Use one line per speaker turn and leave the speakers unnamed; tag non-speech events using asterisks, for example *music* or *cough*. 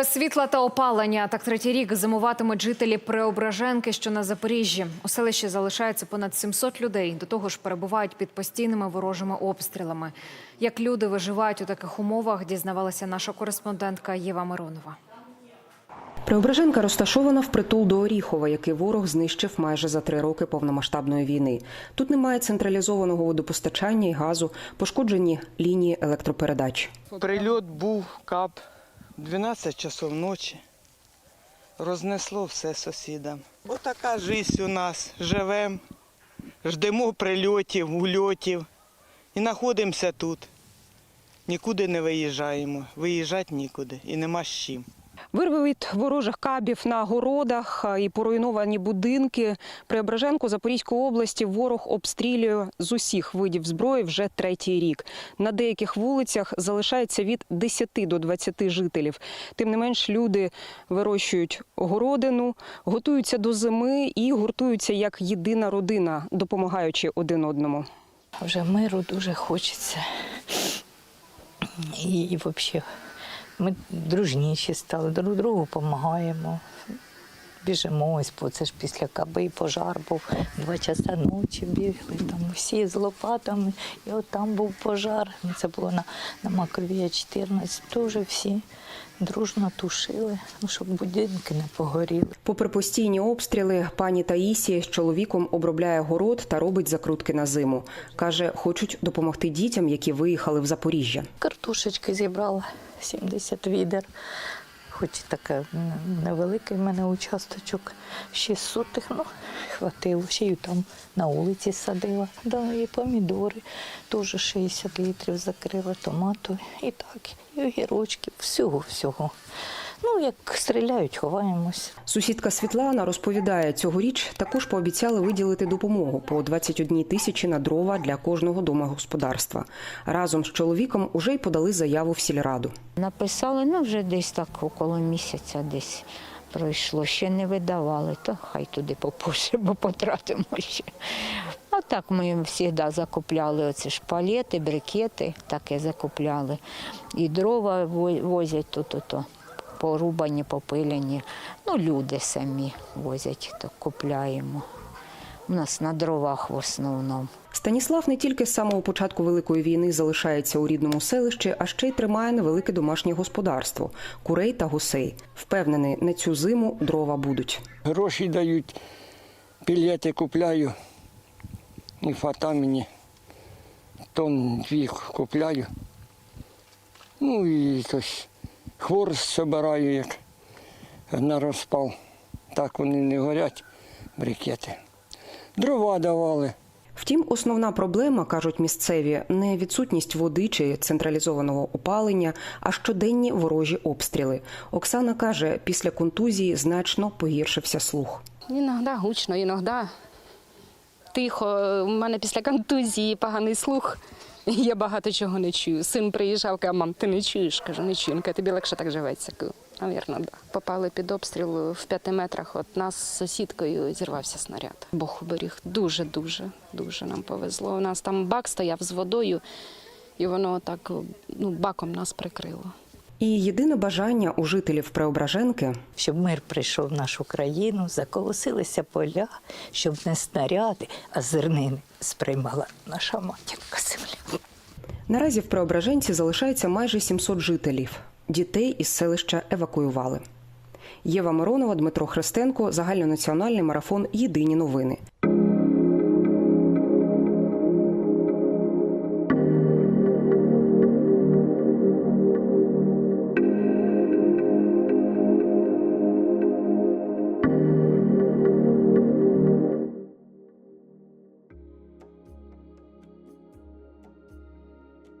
Без світла та опалення так третій рік зимуватимуть жителі Преображенки, що на Запоріжжі. У селищі залишається понад 700 людей. До того ж, перебувають під постійними ворожими обстрілами. Як люди виживають у таких умовах, дізнавалася наша кореспондентка Єва Миронова.
Преображенка розташована впритул до Оріхова, який ворог знищив майже за три роки повномасштабної війни. Тут немає централізованого водопостачання і газу, пошкоджені лінії електропередач.
Прильот був кап 12 часов ночі. Рознесло все сусідам. Отака життя у нас. Живемо, ждемо прильотів, ульотів і знаходимося тут. Нікуди не виїжджаємо. Виїжджати нікуди і нема з чим.
Вирви від ворожих кабів на городах і поруйновані будинки. Преображенку Запорізької області ворог обстрілює з усіх видів зброї вже третій рік. На деяких вулицях залишається від 10 до 20 жителів. Тим не менш, люди вирощують городину, готуються до зими і гуртуються як єдина родина, допомагаючи один одному.
Вже миру дуже хочеться. І, і взагалі ми дружніші стали, друг другу допомагаємо. Біжимо ось, бо це ж після каби пожар був. Два часа ночі бігли, там всі з лопатами, і от там був пожар. Це було на, на Маковія 14. Дуже всі дружно тушили, ну, щоб будинки не погоріли.
Попри постійні обстріли, пані Таїсі з чоловіком обробляє город та робить закрутки на зиму. Каже, хочуть допомогти дітям, які виїхали в Запоріжжя.
Картошечки зібрала 70 відер. Хоч таке невеликий в мене участочок, 6 сотих, ну, хватило. Ще й там на вулиці садила. Да, і помідори теж 60 літрів закрила, томату і так, і огірочки, всього-всього. Ну, як стріляють, ховаємось.
Сусідка Світлана розповідає, цьогоріч також пообіцяли виділити допомогу по 21 тисячі на дрова для кожного домогосподарства. Разом з чоловіком уже й подали заяву в сільраду.
Написали, ну вже десь так около місяця десь пройшло. Ще не видавали, то хай туди попозже, бо потратимо ще. А так ми завжди закупляли оці шпалети, брикети, таке закупляли. І дрова возять тут, ото, порубані, попилені. Ну, люди самі возять, то купляємо. У нас на дровах в основному.
Станіслав не тільки з самого початку великої війни залишається у рідному селищі, а ще й тримає невелике домашнє господарство курей та гусей. Впевнений, на цю зиму дрова будуть.
Гроші дають, білети купляю, і фата мені. Тон дві купляю. Ну і тось хворост збираю, як на розпал. Так вони не горять, брикети. Дрова давали.
Втім, основна проблема, кажуть місцеві, не відсутність води чи централізованого опалення, а щоденні ворожі обстріли. Оксана каже, після контузії значно погіршився слух.
Іноді гучно, іноді тихо. У мене після контузії поганий слух. *laughs* Я багато чого не чую. Син приїжджав, каже, мам, ти не чуєш? Кажу, не чую. Він каже, тобі легше так живеться. Кажу, Навірно, да. Попали під обстріл в п'яти метрах. От нас з сусідкою зірвався снаряд. Бог уберіг. Дуже, дуже, дуже нам повезло. У нас там бак стояв з водою, і воно так ну, баком нас прикрило.
І єдине бажання у жителів Преображенки
щоб мир прийшов в нашу країну, заколосилися поля, щоб не снаряди, а зернини сприймала наша матінка земля.
наразі в Преображенці залишається майже 700 жителів. Дітей із селища евакуювали. Єва Миронова, Дмитро Христенко, загальнонаціональний марафон Єдині новини.